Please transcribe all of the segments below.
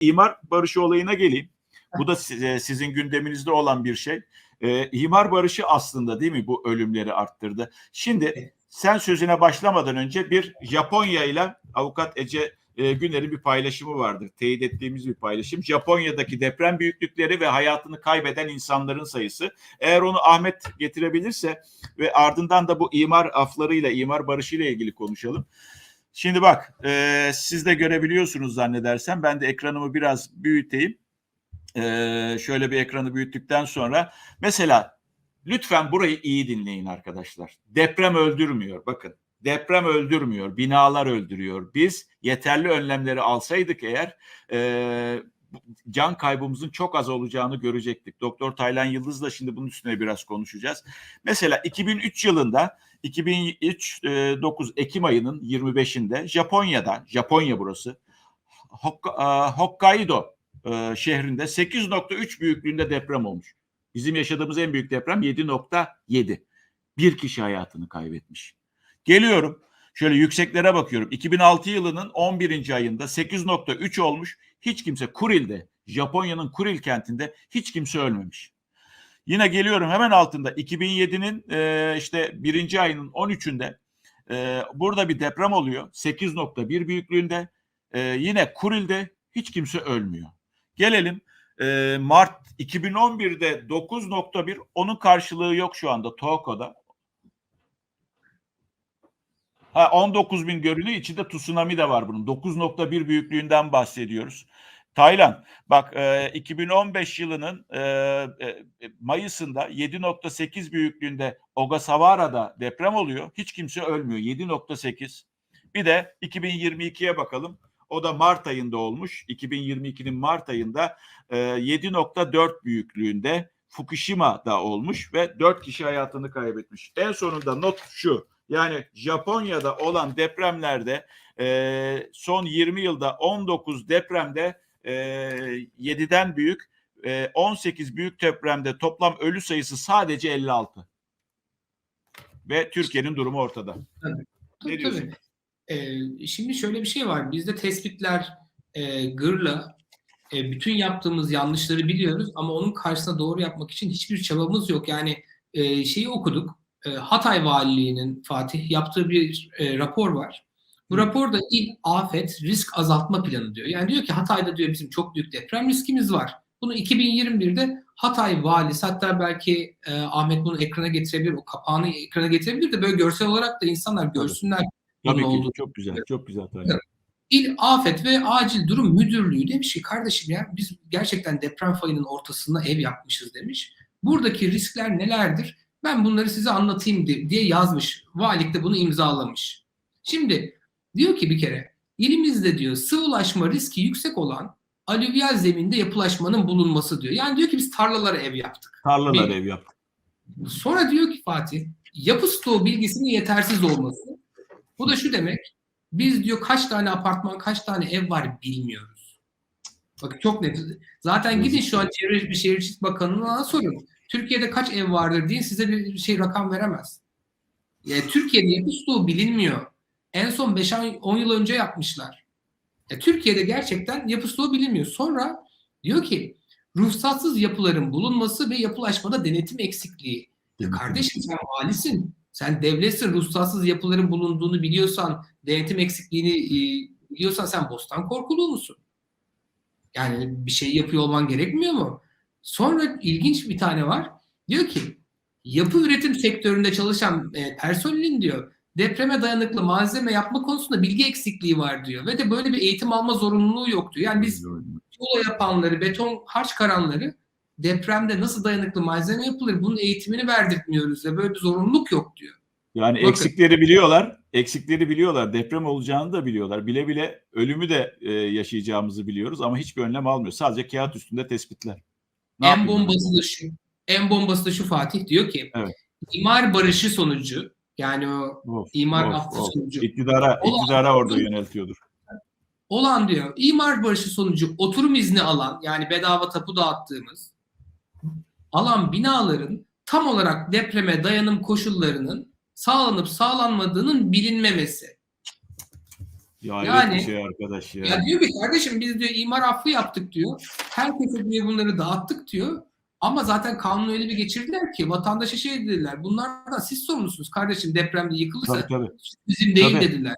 imar barışı olayına geleyim. Bu da size, sizin gündeminizde olan bir şey. Ee, imar barışı aslında değil mi bu ölümleri arttırdı. Şimdi sen sözüne başlamadan önce bir Japonya ile avukat Ece e, Güner'in bir paylaşımı vardır. Teyit ettiğimiz bir paylaşım. Japonya'daki deprem büyüklükleri ve hayatını kaybeden insanların sayısı. Eğer onu Ahmet getirebilirse ve ardından da bu imar aflarıyla, imar barışıyla ilgili konuşalım. Şimdi bak, e, siz de görebiliyorsunuz zannedersem. Ben de ekranımı biraz büyüteyim. E, şöyle bir ekranı büyüttükten sonra mesela lütfen burayı iyi dinleyin arkadaşlar. Deprem öldürmüyor. Bakın deprem öldürmüyor, binalar öldürüyor. Biz yeterli önlemleri alsaydık eğer e, can kaybımızın çok az olacağını görecektik. Doktor Taylan Yıldız'la şimdi bunun üstüne biraz konuşacağız. Mesela 2003 yılında 2003 e, 9 Ekim ayının 25'inde Japonya'da, Japonya burası, Hok- e, Hokkaido e, şehrinde 8.3 büyüklüğünde deprem olmuş. Bizim yaşadığımız en büyük deprem 7.7. Bir kişi hayatını kaybetmiş. Geliyorum. Şöyle yükseklere bakıyorum. 2006 yılının 11. ayında 8.3 olmuş. Hiç kimse Kuril'de, Japonya'nın Kuril kentinde hiç kimse ölmemiş. Yine geliyorum hemen altında 2007'nin e, işte birinci ayının 13'ünde e, burada bir deprem oluyor. 8.1 büyüklüğünde. E, yine Kuril'de hiç kimse ölmüyor. Gelelim e, Mart 2011'de 9.1 onun karşılığı yok şu anda Tohoku'da. Ha 19 bin görülüyor. İçinde tsunami de var bunun. 9.1 büyüklüğünden bahsediyoruz. Tayland bak e, 2015 yılının e, e, Mayıs'ında 7.8 büyüklüğünde Ogasawara'da deprem oluyor. Hiç kimse ölmüyor. 7.8. Bir de 2022'ye bakalım. O da Mart ayında olmuş. 2022'nin Mart ayında e, 7.4 büyüklüğünde Fukushima'da olmuş ve 4 kişi hayatını kaybetmiş. En sonunda not şu. Yani Japonya'da olan depremlerde e, son 20 yılda 19 depremde e, 7'den büyük, e, 18 büyük depremde toplam ölü sayısı sadece 56. Ve Türkiye'nin durumu ortada. Tabii. Ne diyorsun? tabii. Ee, şimdi şöyle bir şey var. Bizde tespitler e, gırla e, bütün yaptığımız yanlışları biliyoruz ama onun karşısına doğru yapmak için hiçbir çabamız yok. Yani e, şeyi okuduk. E, Hatay Valiliği'nin Fatih yaptığı bir e, rapor var. Bu raporda il afet risk azaltma planı diyor. Yani diyor ki Hatay'da diyor bizim çok büyük deprem riskimiz var. Bunu 2021'de Hatay valisi hatta belki e, Ahmet bunu ekrana getirebilir, o kapağını ekrana getirebilir de böyle görsel olarak da insanlar görsünler bunun Tabii ki çok güzel, çok güzel. Tayland. İl Afet ve Acil Durum Müdürlüğü demiş ki kardeşim ya biz gerçekten deprem fayının ortasında ev yapmışız demiş. Buradaki riskler nelerdir? Ben bunları size anlatayım di- diye yazmış. Valilik de bunu imzalamış. Şimdi diyor ki bir kere ilimizde diyor sıvılaşma riski yüksek olan alüvyal zeminde yapılaşmanın bulunması diyor. Yani diyor ki biz tarlalara ev yaptık. Tarlalar Bir- ev yaptık. Sonra diyor ki Fatih, yapı stoğu bilgisinin yetersiz olması. Bu da şu demek, biz diyor kaç tane apartman, kaç tane ev var bilmiyoruz. Bak çok net. Zaten gidin şu an Çevre ve Şehircilik Bakanlığı'na sorun. Türkiye'de kaç ev vardır deyin size bir şey rakam veremez. Yani Türkiye'de yapı stoğu bilinmiyor. En son 5-10 yıl önce yapmışlar. Ya Türkiye'de gerçekten yapı stoğu bilinmiyor. Sonra diyor ki ruhsatsız yapıların bulunması ve yapılaşmada denetim eksikliği. Ya kardeşim sen valisin. Sen devletsin. Ruhsatsız yapıların bulunduğunu biliyorsan, denetim eksikliğini e, biliyorsan sen bostan korkulu musun? Yani bir şey yapıyor olman gerekmiyor mu? Sonra ilginç bir tane var. Diyor ki yapı üretim sektöründe çalışan e, personelin diyor depreme dayanıklı malzeme yapma konusunda bilgi eksikliği var diyor. Ve de böyle bir eğitim alma zorunluluğu yok diyor. Yani biz tuğla yapanları, beton harç karanları depremde nasıl dayanıklı malzeme yapılır bunun eğitimini verdirtmiyoruz ve böyle bir zorunluluk yok diyor. Yani Bakın. eksikleri biliyorlar. Eksikleri biliyorlar. Deprem olacağını da biliyorlar. Bile bile ölümü de e, yaşayacağımızı biliyoruz ama hiçbir önlem almıyor. Sadece kağıt üstünde tespitler. Ne en yapayım bombası da şu. En bombası da şu Fatih diyor ki Evet. imar barışı sonucu yani o Of, imar of, affı of. sonucu İktidara, Olan- iktidara orada yöneltiyordur. olan diyor imar barışı sonucu oturum izni alan yani bedava tapu dağıttığımız alan binaların tam olarak depreme dayanım koşullarının sağlanıp sağlanmadığının bilinmemesi. Ya, Yani- bir şey arkadaş ya. Ya diyor ki kardeşim biz diyor imar affı yaptık diyor. Herkese diyor bunları dağıttık diyor. Ama zaten kanunu öyle bir geçirdiler ki vatandaşa şey dediler. Bunlardan siz sorumlusunuz kardeşim depremde yıkılırsa Tabii tabii. bizim değil Tabii. dediler.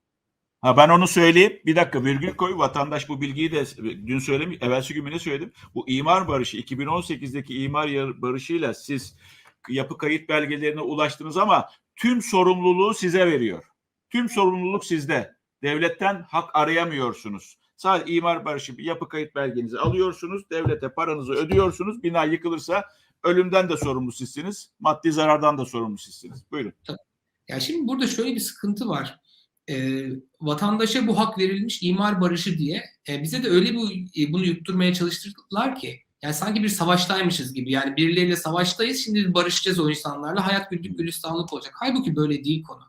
Ha ben onu söyleyeyim. Bir dakika virgül koy. Vatandaş bu bilgiyi de dün söylemiş. Evvelsi gün ne söyledim? Bu imar barışı 2018'deki imar barışıyla siz yapı kayıt belgelerine ulaştınız ama tüm sorumluluğu size veriyor. Tüm sorumluluk sizde. Devletten hak arayamıyorsunuz. Sadece imar barışı bir yapı kayıt belgenizi alıyorsunuz. Devlete paranızı ödüyorsunuz. Bina yıkılırsa ölümden de sorumlu sizsiniz. Maddi zarardan da sorumlu sizsiniz. Buyurun. Ya şimdi burada şöyle bir sıkıntı var. Ee, vatandaşa bu hak verilmiş imar barışı diye e, bize de öyle bir e, bunu yutturmaya çalıştırdılar ki yani sanki bir savaştaymışız gibi. Yani birileriyle savaştayız şimdi barışacağız o insanlarla hayat güllük gülistanlık olacak. Halbuki böyle değil konu.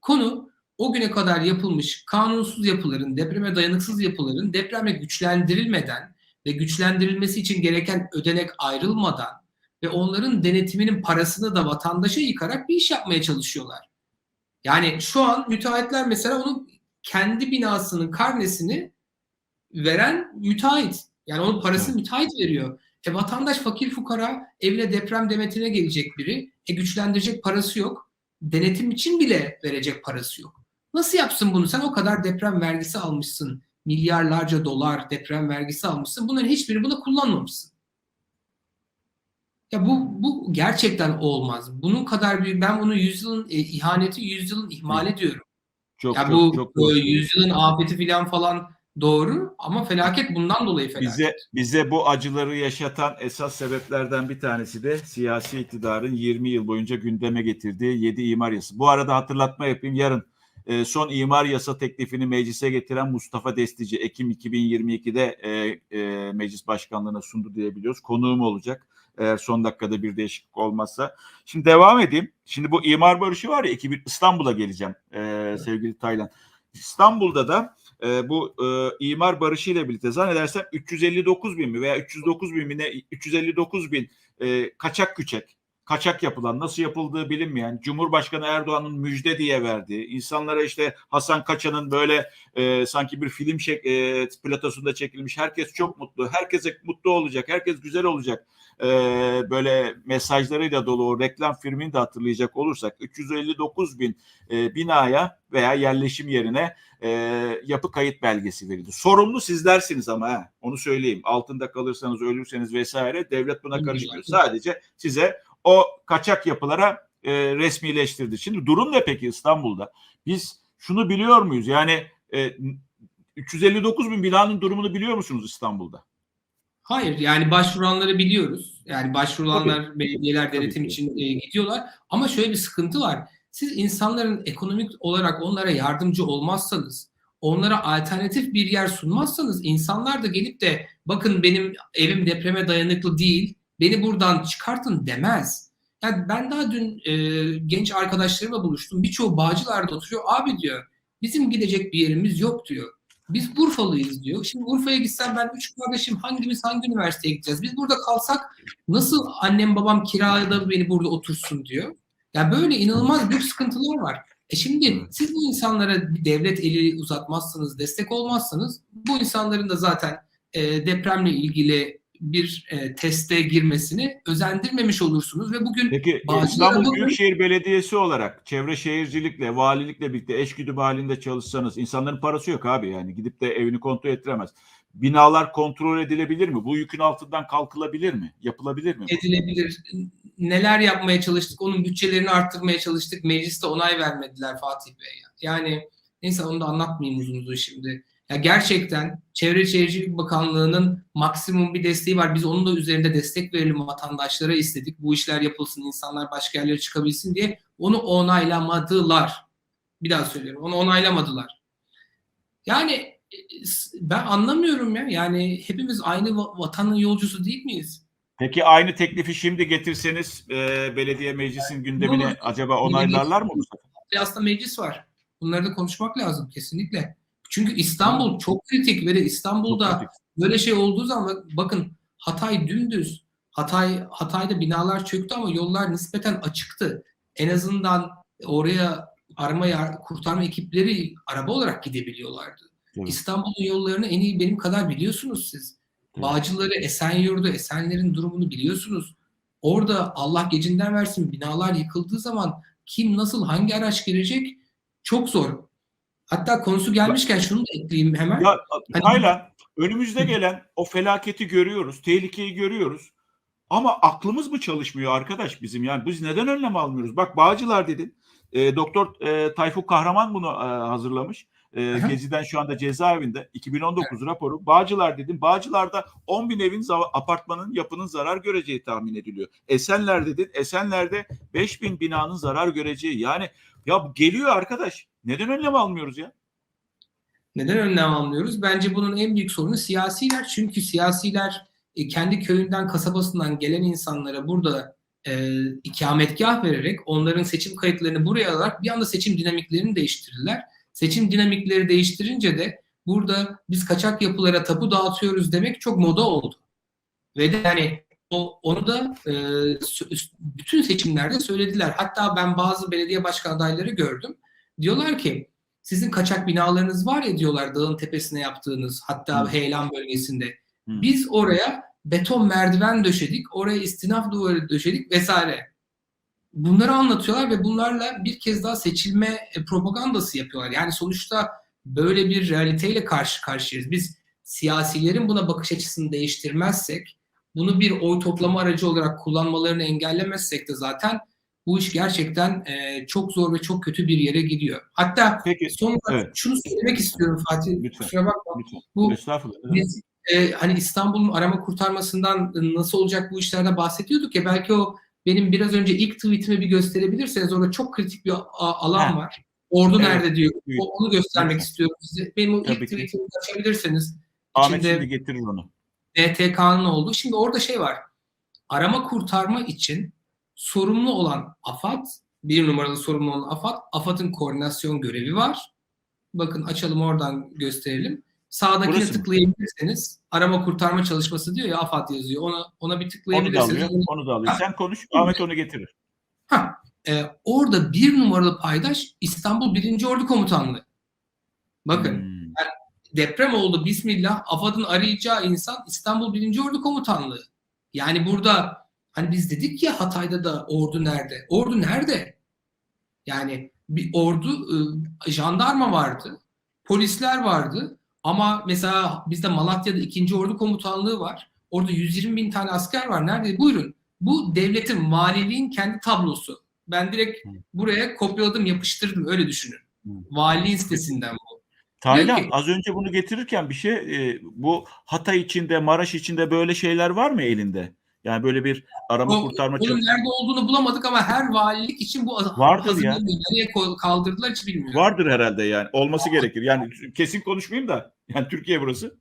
Konu o güne kadar yapılmış kanunsuz yapıların, depreme dayanıksız yapıların depremle güçlendirilmeden ve güçlendirilmesi için gereken ödenek ayrılmadan ve onların denetiminin parasını da vatandaşa yıkarak bir iş yapmaya çalışıyorlar. Yani şu an müteahhitler mesela onun kendi binasının karnesini veren müteahhit. Yani onun parasını müteahhit veriyor. E vatandaş fakir fukara evine deprem demetine gelecek biri. E güçlendirecek parası yok. Denetim için bile verecek parası yok. Nasıl yapsın bunu? Sen o kadar deprem vergisi almışsın. Milyarlarca dolar deprem vergisi almışsın. Bunların hiçbiri buna kullanmamışsın. Ya bu bu gerçekten olmaz. Bunun kadar büyük ben bunu yüzyılın e, ihaneti, yüzyılın ihmali diyorum. Çok Ya çok bu çok e, yüzyılın afeti filan falan doğru ama felaket bundan dolayı felaket. Bize bize bu acıları yaşatan esas sebeplerden bir tanesi de siyasi iktidarın 20 yıl boyunca gündeme getirdiği 7 imar yasası. Bu arada hatırlatma yapayım. Yarın e, son imar yasa teklifini meclise getiren Mustafa Destici Ekim 2022'de e, e, meclis başkanlığına sundu diyebiliyoruz. Konuğum olacak. Eğer son dakikada bir değişiklik olmazsa. Şimdi devam edeyim. Şimdi bu imar barışı var ya 2000 İstanbul'a geleceğim e, sevgili Taylan. İstanbul'da da e, bu e, imar barışı ile birlikte zannedersem 359 bin mi veya 309 bin mi ne 359 bin e, kaçak küçek kaçak yapılan nasıl yapıldığı bilinmeyen Cumhurbaşkanı Erdoğan'ın müjde diye verdiği insanlara işte Hasan Kaçan'ın böyle e, sanki bir film çek, e, platosunda çekilmiş herkes çok mutlu herkes mutlu olacak herkes güzel olacak e, böyle mesajlarıyla dolu o reklam filmini de hatırlayacak olursak 359 bin e, binaya veya yerleşim yerine e, yapı kayıt belgesi verildi. Sorumlu sizlersiniz ama ha, onu söyleyeyim. Altında kalırsanız, ölürseniz vesaire devlet buna karışmıyor. Sadece size o kaçak yapılara e, resmileştirdi. Şimdi durum ne peki İstanbul'da? Biz şunu biliyor muyuz? Yani e, 359 bin binanın durumunu biliyor musunuz İstanbul'da? Hayır yani başvuranları biliyoruz. Yani başvuranlar belediyeler denetim Tabii için e, gidiyorlar. Ama şöyle bir sıkıntı var. Siz insanların ekonomik olarak onlara yardımcı olmazsanız, onlara alternatif bir yer sunmazsanız insanlar da gelip de bakın benim evim depreme dayanıklı değil, beni buradan çıkartın demez. Yani ben daha dün e, genç arkadaşlarımla buluştum. Birçoğu Bağcılar'da oturuyor. Abi diyor bizim gidecek bir yerimiz yok diyor. Biz Urfalıyız diyor. Şimdi Urfa'ya gitsem ben üç kardeşim hangimiz hangi üniversiteye gideceğiz? Biz burada kalsak nasıl annem babam kirada beni burada otursun diyor. Ya böyle inanılmaz büyük sıkıntılar var. E şimdi siz bu insanlara devlet eli uzatmazsanız, destek olmazsanız bu insanların da zaten e, depremle ilgili bir e, teste girmesini özendirmemiş olursunuz ve bugün Peki İstanbul bakın. Büyükşehir Belediyesi olarak çevre şehircilikle, valilikle birlikte eşgüdüm halinde çalışsanız insanların parası yok abi yani gidip de evini kontrol ettiremez. Binalar kontrol edilebilir mi? Bu yükün altından kalkılabilir mi? Yapılabilir mi? edilebilir. Neler yapmaya çalıştık, onun bütçelerini arttırmaya çalıştık. Mecliste onay vermediler Fatih Bey. Yani neyse onu da anlatmayayım uzun uzun şimdi. Ya gerçekten Çevre Şehircilik Bakanlığı'nın maksimum bir desteği var. Biz onun da üzerinde destek verelim vatandaşlara istedik. Bu işler yapılsın, insanlar başka yerlere çıkabilsin diye. Onu onaylamadılar. Bir daha söylüyorum. Onu onaylamadılar. Yani e, ben anlamıyorum ya. Yani hepimiz aynı va- vatanın yolcusu değil miyiz? Peki aynı teklifi şimdi getirseniz e, belediye meclisin gündemine olur. acaba onaylarlar mı aslında meclis var. Bunları da konuşmak lazım kesinlikle. Çünkü İstanbul çok kritik ve Çok İstanbul'da kritik. böyle şey olduğu zaman bakın Hatay dümdüz. Hatay Hatay'da binalar çöktü ama yollar nispeten açıktı. En azından oraya arama kurtarma ekipleri araba olarak gidebiliyorlardı. Evet. İstanbul'un yollarını en iyi benim kadar biliyorsunuz siz. Evet. Bağcıları, Esenyurt'u, Esenler'in durumunu biliyorsunuz. Orada Allah gecinden versin binalar yıkıldığı zaman kim nasıl hangi araç girecek çok zor. Hatta konusu gelmişken şunu da ekleyeyim hemen. Ya Hani- Taylan önümüzde gelen o felaketi görüyoruz, tehlikeyi görüyoruz. Ama aklımız mı çalışmıyor arkadaş bizim? Yani biz neden önlem almıyoruz? Bak Bağcılar dedin. E, Doktor e, Tayfun Kahraman bunu e, hazırlamış. E, Aha. Gezi'den şu anda cezaevinde 2019 raporu. Bağcılar dedim. Bağcılar'da 10 bin evin apartmanın yapının zarar göreceği tahmin ediliyor. Esenler dedin. Esenler'de 5 bin binanın zarar göreceği. Yani ya bu geliyor arkadaş. Neden önlem almıyoruz ya? Neden önlem almıyoruz? Bence bunun en büyük sorunu siyasiler. Çünkü siyasiler e, kendi köyünden, kasabasından gelen insanlara burada e, ikametgah vererek onların seçim kayıtlarını buraya alarak bir anda seçim dinamiklerini değiştirirler. Seçim dinamikleri değiştirince de burada biz kaçak yapılara tapu dağıtıyoruz demek çok moda oldu. Ve de yani o, onu da e, bütün seçimlerde söylediler. Hatta ben bazı belediye başkan adayları gördüm. Diyorlar ki sizin kaçak binalarınız var ya diyorlar dağın tepesine yaptığınız hatta Hı. heyelan bölgesinde. Hı. Biz oraya beton merdiven döşedik, oraya istinaf duvarı döşedik vesaire. Bunları anlatıyorlar ve bunlarla bir kez daha seçilme e, propagandası yapıyorlar. Yani sonuçta böyle bir realiteyle karşı karşıyayız. Biz siyasilerin buna bakış açısını değiştirmezsek, bunu bir oy toplama aracı olarak kullanmalarını engellemezsek de zaten bu iş gerçekten e, çok zor ve çok kötü bir yere gidiyor. Hatta Peki son olarak Evet. şunu söylemek istiyorum Fatih. Lütfen. Kusura bakma. lütfen. Bu biz e, hani İstanbul'un arama kurtarmasından nasıl olacak bu işlerde bahsediyorduk ya belki o benim biraz önce ilk tweetimi bir gösterebilirseniz orada çok kritik bir alan Heh. var. Ordu Evet. nerede diyor. Evet. O- onu göstermek Lütfen. istiyorum size. Benim o Tabii ilk tweetimi açabilirseniz Ahmet şimdi getirir onu. DTK'nın olduğu. Şimdi orada şey var. Arama kurtarma için sorumlu olan AFAD, bir numaralı sorumlu olan AFAD, AFAD'ın koordinasyon görevi var. Bakın açalım oradan gösterelim. Sağdakine Burası tıklayabilirseniz arama kurtarma çalışması diyor ya AFAD yazıyor. Ona ona bir Onu da alıyor. Onu da alıyor. Ha. Sen konuş. Ahmet onu getirir. Ha, e, orada bir numaralı paydaş İstanbul 1. Ordu Komutanlığı. Bakın Hmm. deprem oldu bismillah AFAD'ın arayacağı insan İstanbul 1. Ordu Komutanlığı. Yani burada hani biz dedik ya Hatay'da da ordu nerede? Ordu nerede? Yani bir ordu e, jandarma vardı, polisler vardı ama mesela bizde Malatya'da 2. Ordu Komutanlığı var. Orada 120 bin tane asker var. Nerede? Buyurun. Bu devletin, valiliğin kendi tablosu. Ben direkt buraya kopyaladım, yapıştırdım. Öyle düşünün. Valiliğin sitesinden bu. Taylan ki- az önce bunu getirirken bir şey e, bu Hatay içinde, Maraş içinde böyle şeyler var mı elinde? Yani böyle bir arama O- kurtarma Onun çalışması nerede olduğunu bulamadık ama her valilik için bu Vardır ya. Nereye kaldırdılar hiç bilmiyorum. vardır herhalde yani. Olması gerekir. Yani kesin konuşmayayım da. Yani Türkiye burası.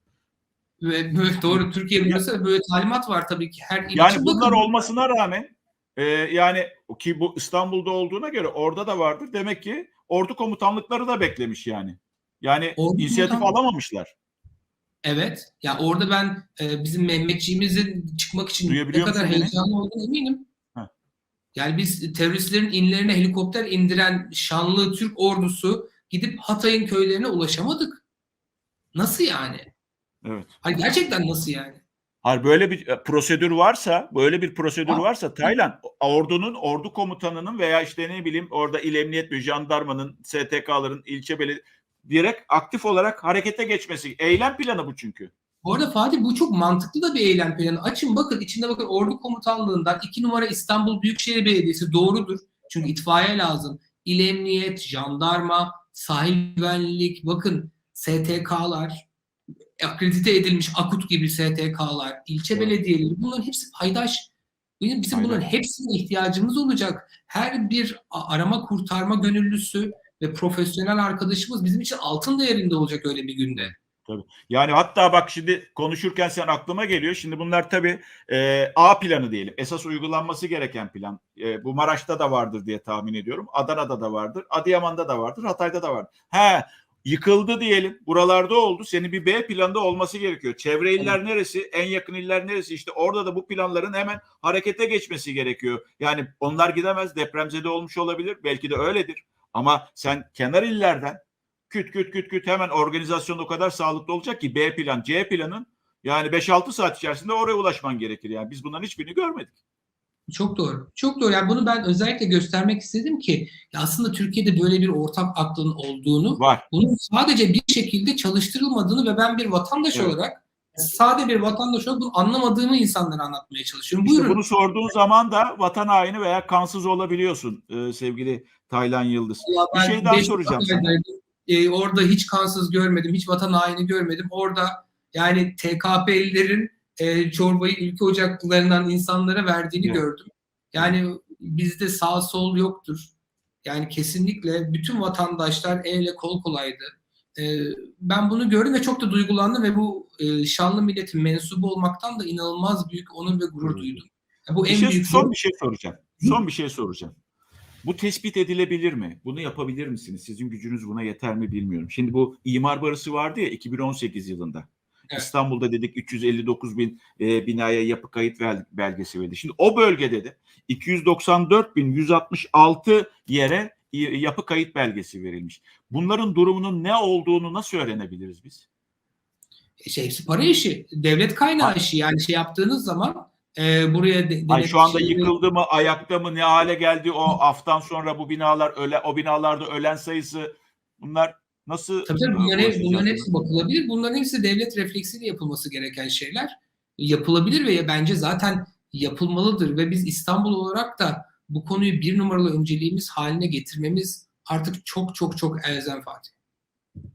Ve böyle, doğru Türkiye burası böyle talimat var tabii ki her il Yani için. bunlar Bakın, olmasına rağmen e, yani ki bu İstanbul'da olduğuna göre orada da vardır. Demek ki ordu komutanlıkları da beklemiş yani. Yani Ordu inisiyatif alamamışlar. Evet. Ya orada ben e, bizim Mehmetçiğimizin çıkmak için ne kadar heyecanlı olduğunu eminim. Ha. Yani biz teröristlerin inlerine helikopter indiren şanlı Türk ordusu gidip Hatay'ın köylerine ulaşamadık. Nasıl yani? Evet. Hani gerçekten nasıl yani? Hayır böyle bir e, prosedür varsa, böyle bir prosedür Ha. varsa Taylan ordunun, ordu komutanının veya işte ne bileyim orada il emniyet müdürü, jandarmanın, STK'ların, ilçe belediye direkt aktif olarak harekete geçmesi. Eylem planı bu çünkü. Bu arada Fatih bu çok mantıklı da bir eylem planı. Açın bakın içinde bakın Ordu Komutanlığından 2 numara İstanbul Büyükşehir Belediyesi doğrudur. Çünkü itfaiye lazım. İl Emniyet, jandarma, sahil güvenlik, bakın STK'lar, akredite edilmiş AKUT gibi STK'lar, ilçe Evet. belediyeleri bunların hepsi paydaş. Bizim, bunların hepsine ihtiyacımız olacak. Her bir arama kurtarma gönüllüsü ve profesyonel arkadaşımız bizim için altın değerinde olacak öyle bir günde. Yani hatta bak şimdi konuşurken sen aklıma geliyor. Şimdi bunlar tabii e, A planı diyelim. Esas uygulanması gereken plan. E, bu Maraş'ta da vardır diye tahmin ediyorum. Adana'da da vardır. Adıyaman'da da vardır. Hatay'da da vardır. He yıkıldı diyelim. Buralarda oldu. Senin bir B planda olması gerekiyor. Çevre iller neresi? En yakın iller neresi? İşte orada da bu planların hemen harekete geçmesi gerekiyor. Yani onlar gidemez. Depremzede olmuş olabilir. Belki de öyledir. Ama sen kenar illerden küt küt küt küt hemen organizasyon o kadar sağlıklı olacak ki B plan, C planın yani 5-6 saat içerisinde oraya ulaşman gerekir. Yani biz bunların hiçbirini görmedik. Çok doğru. Çok doğru. Yani bunu ben özellikle göstermek istedim ki aslında Türkiye'de böyle bir ortak aklın olduğunu, Var. bunun sadece bir şekilde çalıştırılmadığını ve ben bir vatandaş Evet. olarak sade bir vatandaş olarak bunu anlamadığımı insanlara anlatmaya çalışıyorum. İşte Buyurun. bunu sorduğun zaman da vatan haini veya kansız olabiliyorsun e, sevgili Taylan Yıldız. Vallahi Bir şey daha soracağım. Ee, orada hiç kansız görmedim, hiç vatan haini görmedim. Orada yani TKP'lilerin e, çorbayı ülke ocaklarından insanlara verdiğini Evet. gördüm. Yani bizde sağ sol yoktur. Yani kesinlikle bütün vatandaşlar elle kol kolaydı. Ee, ben bunu gördüm ve çok da duygulandım ve bu e, şanlı milletin mensubu olmaktan da inanılmaz büyük onur ve gurur duydum. Ya bu Bir en şey, büyük son bir şey soracağım. Son bir şey soracağım. Bu tespit edilebilir mi? Bunu yapabilir misiniz? Sizin gücünüz buna yeter mi bilmiyorum. Şimdi bu imar barısı vardı ya 2018 yılında. Evet. İstanbul'da dedik 359 bin e, binaya yapı kayıt belgesi verildi. Şimdi o bölgede de 294 bin 166 yere yapı kayıt belgesi verilmiş. Bunların durumunun ne olduğunu nasıl öğrenebiliriz biz? şey, hepsi para işi. Devlet kaynağı Ha. işi. Yani şey yaptığınız zaman e, buraya de, Ay şu anda şey- yıkıldı mı, ayakta mı, ne hale geldi o aftan sonra bu binalar öle, o binalarda ölen sayısı bunlar nasıl Tabii tabii bunların, ulaşacağız bunların hepsi bakılabilir. Bunların hepsi devlet refleksiyle yapılması gereken şeyler. Yapılabilir ve bence zaten yapılmalıdır. Ve biz İstanbul olarak da bu konuyu bir numaralı önceliğimiz haline getirmemiz artık çok çok çok elzem Fatih.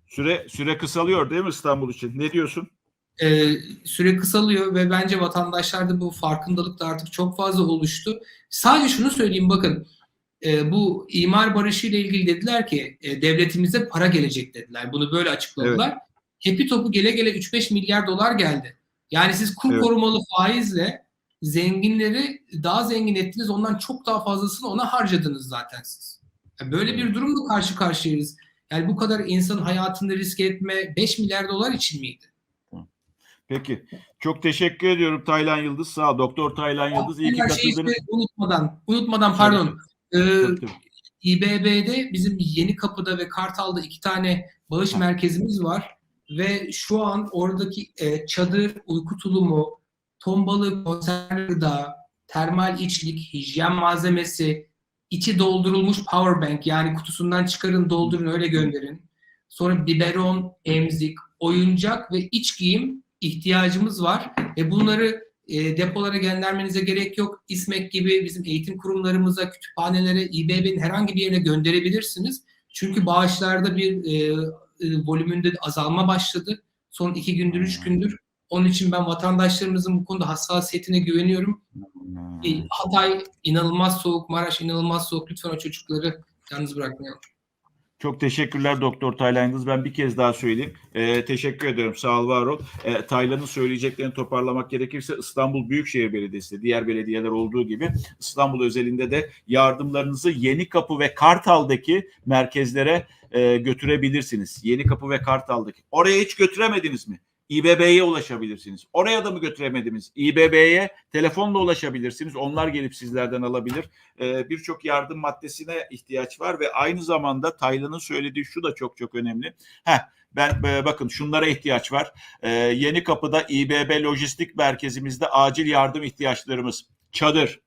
Süre süre kısalıyor değil mi İstanbul için? Ne diyorsun? Ee, süre kısalıyor ve bence vatandaşlarda bu farkındalık da artık çok fazla oluştu. Sadece şunu söyleyeyim bakın e, bu imar barışı ile ilgili dediler ki e, devletimize para gelecek dediler. Bunu böyle açıkladılar. Hepi topu gele gele 3-5 milyar dolar geldi. Yani siz kur Evet. korumalı faizle zenginleri daha zengin ettiniz. Ondan çok daha fazlasını ona harcadınız zaten siz. Yani böyle bir durumla karşı karşıyayız. Yani bu kadar insanın hayatını riske etme 5 milyar dolar için miydi? Peki. Çok teşekkür ediyorum Taylan Yıldız. Sağ ol. Doktor Taylan Yıldız. İyi ki katıldınız. unutmadan, unutmadan pardon. Ee, Tabii, tabii. İBB'de bizim Yeni Kapı'da ve Kartal'da iki tane bağış merkezimiz var ve şu an oradaki e, çadır, uyku tulumu, ton balığı, konserve gıda, termal içlik, hijyen malzemesi, içi doldurulmuş power bank yani kutusundan çıkarın doldurun öyle gönderin. Sonra biberon, emzik, oyuncak ve iç giyim ihtiyacımız var ve bunları e, depolara göndermenize gerek yok. İSMEK gibi bizim eğitim kurumlarımıza, kütüphanelere, İBB'nin herhangi bir yerine gönderebilirsiniz. Çünkü bağışlarda bir e, e, volümünde azalma başladı. Son iki gündür, üç gündür. Onun için ben vatandaşlarımızın bu konuda hassasiyetine güveniyorum. Hmm. E, Hatay inanılmaz soğuk, Maraş inanılmaz soğuk. Lütfen o çocukları yalnız bırakmayalım. Çok teşekkürler Doktor Taylan. Ben bir kez daha söyleyeyim. Ee, teşekkür ediyorum. Sağ ol, var ol. Ee, Taylan'ın söyleyeceklerini toparlamak gerekirse İstanbul Büyükşehir Belediyesi diğer belediyeler olduğu gibi İstanbul özelinde de yardımlarınızı Yeni Kapı ve Kartal'daki merkezlere e, götürebilirsiniz. Yeni Kapı ve Kartal'daki. Oraya hiç götüremediniz mi? İBB'ye ulaşabilirsiniz. Oraya da mı götüremediniz? İBB'ye telefonla ulaşabilirsiniz. Onlar gelip sizlerden alabilir. Ee, Birçok yardım maddesine ihtiyaç var ve aynı zamanda Taylan'ın söylediği şu da çok çok önemli. Heh, ben e, bakın şunlara ihtiyaç var. Ee, Yeni Kapı'da İBB Lojistik Merkezimizde acil yardım ihtiyaçlarımız çadır,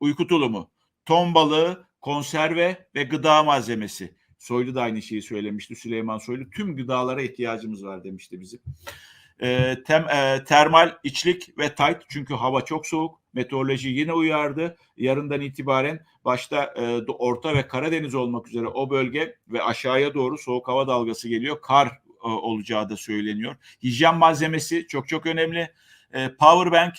uyku tulumu, ton balığı, konserve ve gıda malzemesi. Soylu da aynı şeyi söylemişti Süleyman Soylu. Tüm gıdalara ihtiyacımız var demişti bizim. Ee, tem, e, termal içlik ve tayt çünkü hava çok soğuk. Meteoroloji yine uyardı. Yarından itibaren başta e, Orta ve Karadeniz olmak üzere o bölge ve aşağıya doğru soğuk hava dalgası geliyor. Kar e, olacağı da söyleniyor. Hijyen malzemesi çok çok önemli. E, power bank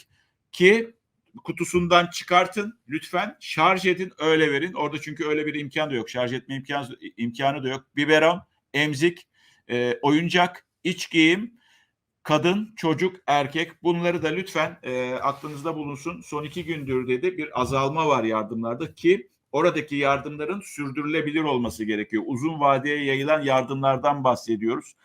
ki kutusundan çıkartın lütfen şarj edin öyle verin. Orada çünkü öyle bir imkan da yok. Şarj etme imkanı, imkanı da yok. Biberon, emzik, e, oyuncak, iç giyim, kadın, çocuk, erkek bunları da lütfen e, aklınızda bulunsun. Son iki gündür dedi bir azalma var yardımlarda ki oradaki yardımların sürdürülebilir olması gerekiyor. Uzun vadeye yayılan yardımlardan bahsediyoruz.